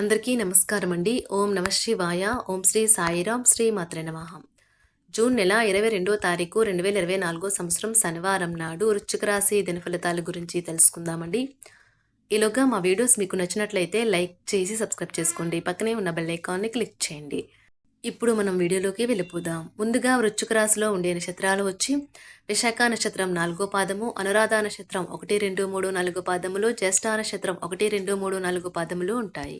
అందరికీ నమస్కారం అండి ఓం నమ శివాయ. ఓం శ్రీ సాయిరాం శ్రీ మాత్రే నమః. జూన్ నెల ఇరవై రెండో తారీఖు రెండు వేల ఇరవై నాలుగో సంవత్సరం శనివారం నాడు వృశ్చిక రాశి దిన ఫలితాల గురించి తెలుసుకుందామండి. ఈలోగా మా వీడియోస్ మీకు నచ్చినట్లయితే లైక్ చేసి సబ్స్క్రైబ్ చేసుకోండి. పక్కనే ఉన్న బెల్ ఐకాన్ని క్లిక్ చేయండి. ఇప్పుడు మనం వీడియోలోకి వెళ్ళిపోదాం. ముందుగా వృశ్చిక రాశిలో ఉండే నక్షత్రాలు వచ్చి విశాఖ నక్షత్రం నాలుగో పాదము అనురాధ నక్షత్రం ఒకటి రెండు మూడు నాలుగు పాదములు జ్యేష్ఠ నక్షత్రం ఒకటి రెండు మూడు నాలుగు పాదములు ఉంటాయి.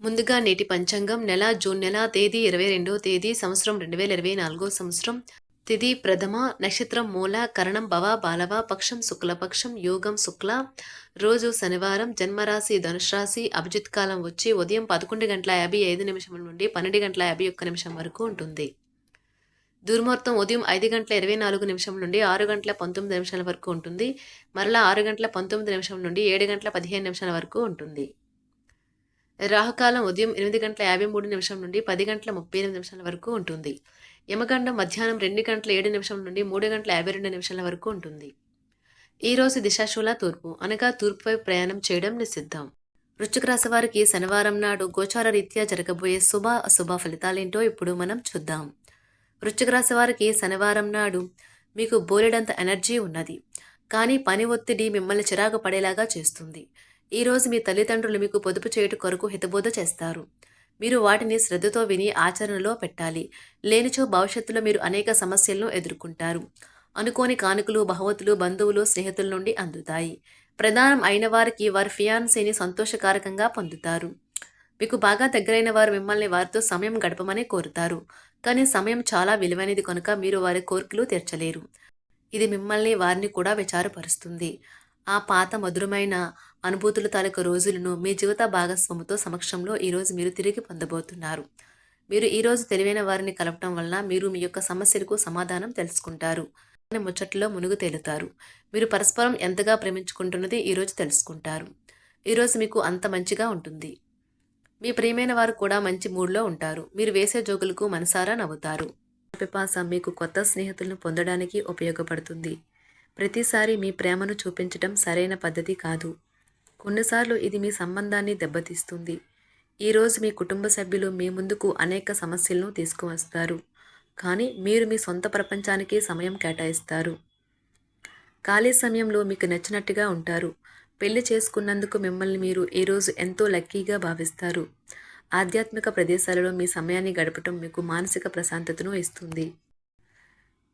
ముందుగా నేటి పంచాంగం నెల జూన్ నెల తేదీ ఇరవై రెండవ తేదీ సంవత్సరం రెండు వేల ఇరవై నాలుగో సంవత్సరం. తిథి ప్రథమ నక్షత్రం మూల కరణం భవ బాలవ పక్షం శుక్లపక్షం యోగం శుక్ల. రోజు శనివారం జన్మరాశి ధనుష్రాశి అభిజిత్ కాలం వచ్చి ఉదయం పదకొండు గంటల యాభై ఐదు నిమిషం నుండి పన్నెండు గంటల యాభై ఒక్క నిమిషం వరకు ఉంటుంది. దుర్ముహూర్తం ఉదయం ఐదు గంటల ఇరవై నాలుగు నిమిషం నుండి ఆరు గంటల పంతొమ్మిది నిమిషాల వరకు ఉంటుంది. మరలా ఆరు గంటల పంతొమ్మిది నిమిషం నుండి ఏడు గంటల పదిహేను నిమిషాల వరకు ఉంటుంది. రాహుకాలం ఉదయం ఎనిమిది గంటల యాభై మూడు నిమిషం నుండి పది గంటల ముప్పై ఎనిమిది నిమిషాల వరకు ఉంటుంది. యమగండం మధ్యాహ్నం రెండు గంటల ఏడు నిమిషం నుండి మూడు గంటల యాభై రెండు నిమిషాల వరకు ఉంటుంది. ఈరోజు దిశాశూల తూర్పు. అనగా తూర్పు వైపు ప్రయాణం చేయడం నిషిద్ధం. వృశ్చిక రాశి వారికి శనివారం నాడు గోచార రీత్యా జరగబోయే శుభ అశుభ ఫలితాలేంటో ఇప్పుడు మనం చూద్దాం. వృశ్చిక రాశి వారికి శనివారం నాడు మీకు బోలెడంత ఎనర్జీ ఉన్నది. కానీ పని ఒత్తిడి మిమ్మల్ని చిరాకు పడేలాగా చేస్తుంది. ఈరోజు మీ తల్లిదండ్రులు మీకు పొదుపు చేయుట కొరకు హితబోధ చేస్తారు. మీరు వాటిని శ్రద్ధతో విని ఆచరణలో పెట్టాలి. లేనిచో భవిష్యత్తులో మీరు అనేక సమస్యలను ఎదుర్కొంటారు. అనుకోని కానుకలు బహుమతులు బంధువులు స్నేహితుల నుండి అందుతాయి. ప్రధానం అయిన వారికి వారి ఫియాన్సీని సంతోషకారకంగా పొందుతారు. మీకు బాగా దగ్గరైన వారు మిమ్మల్ని వారితో సమయం గడపమని కోరుతారు. కానీ సమయం చాలా విలువైనది కనుక మీరు వారి కోరికలు తీర్చలేరు. ఇది మిమ్మల్ని వారిని కూడా విచారపరుస్తుంది. ఆ పాత మధురమైన అనుభూతుల తాలూకు రోజులను మీ జీవిత భాగస్వామితో సమక్షంలో ఈరోజు మీరు తిరిగి పొందబోతున్నారు. మీరు ఈరోజు తెలివైన వారిని కలపటం వలన మీరు మీ యొక్క సమస్యలకు సమాధానం తెలుసుకుంటారు. ముచ్చట్లో మునుగు తేలుతారు. మీరు పరస్పరం ఎంతగా ప్రేమించుకుంటున్నది ఈరోజు తెలుసుకుంటారు. ఈరోజు మీకు అంత మంచిగా ఉంటుంది. మీ ప్రియమైన వారు కూడా మంచి మూడ్లో ఉంటారు. మీరు వేసే జోకులకు మనసారా నవ్వుతారు. పిపాస మీకు కొత్త స్నేహితులను పొందడానికి ఉపయోగపడుతుంది. ప్రతిసారి మీ ప్రేమను చూపించడం సరైన పద్ధతి కాదు. కొన్నిసార్లు ఇది మీ సంబంధాన్ని దెబ్బతీస్తుంది. ఈరోజు మీ కుటుంబ సభ్యులు మీ ముందుకు అనేక సమస్యలను తీసుకువస్తారు. కానీ మీరు మీ సొంత ప్రపంచానికి సమయం కేటాయిస్తారు. ఖాళీ సమయంలో మీకు నచ్చినట్టుగా ఉంటారు. పెళ్ళి చేసుకున్నందుకు మిమ్మల్ని మీరు ఈరోజు ఎంతో లక్కీగా భావిస్తారు. ఆధ్యాత్మిక ప్రదేశాలలో మీ సమయాన్ని గడపటం మీకు మానసిక ప్రశాంతతను ఇస్తుంది.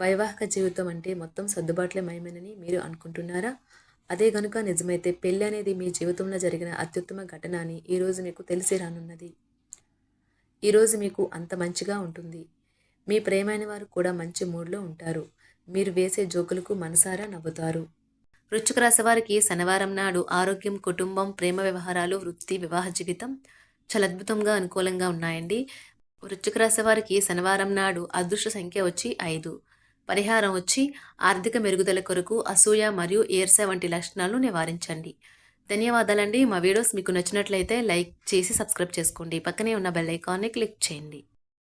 వైవాహిక జీవితం అంటే మొత్తం సర్దుబాట్లే మయమేనని మీరు అనుకుంటున్నారా? అదే గనుక నిజమైతే పెళ్ళి అనేది మీ జీవితంలో జరిగిన అత్యుత్తమ ఘటన అని ఈరోజు మీకు తెలిసి రానున్నది. ఈరోజు మీకు అంత మంచిగా ఉంటుంది. మీ ప్రేమైన వారు కూడా మంచి మూడ్లో ఉంటారు. మీరు వేసే జోకులకు మనసారా నవ్వుతారు. వృశ్చిక రాశి వారికి శనివారం నాడు ఆరోగ్యం కుటుంబం ప్రేమ వ్యవహారాలు వృత్తి వివాహ జీవితం చాలా అద్భుతంగా అనుకూలంగా ఉన్నాయండి. వృశ్చిక రాశి వారికి శనివారం నాడు అదృష్ట సంఖ్య వచ్చి ఐదు. పరిహారం వచ్చి ఆర్థిక మెరుగుదల కొరకు అసూయ మరియు ఏర్స వంటి లక్షణాలను నివారించండి. ధన్యవాదాలండి. మా వీడియోస్ మీకు నచ్చినట్లయితే లైక్ చేసి సబ్స్క్రైబ్ చేసుకోండి. పక్కనే ఉన్న బెల్ ఐకాన్ని క్లిక్ చేయండి.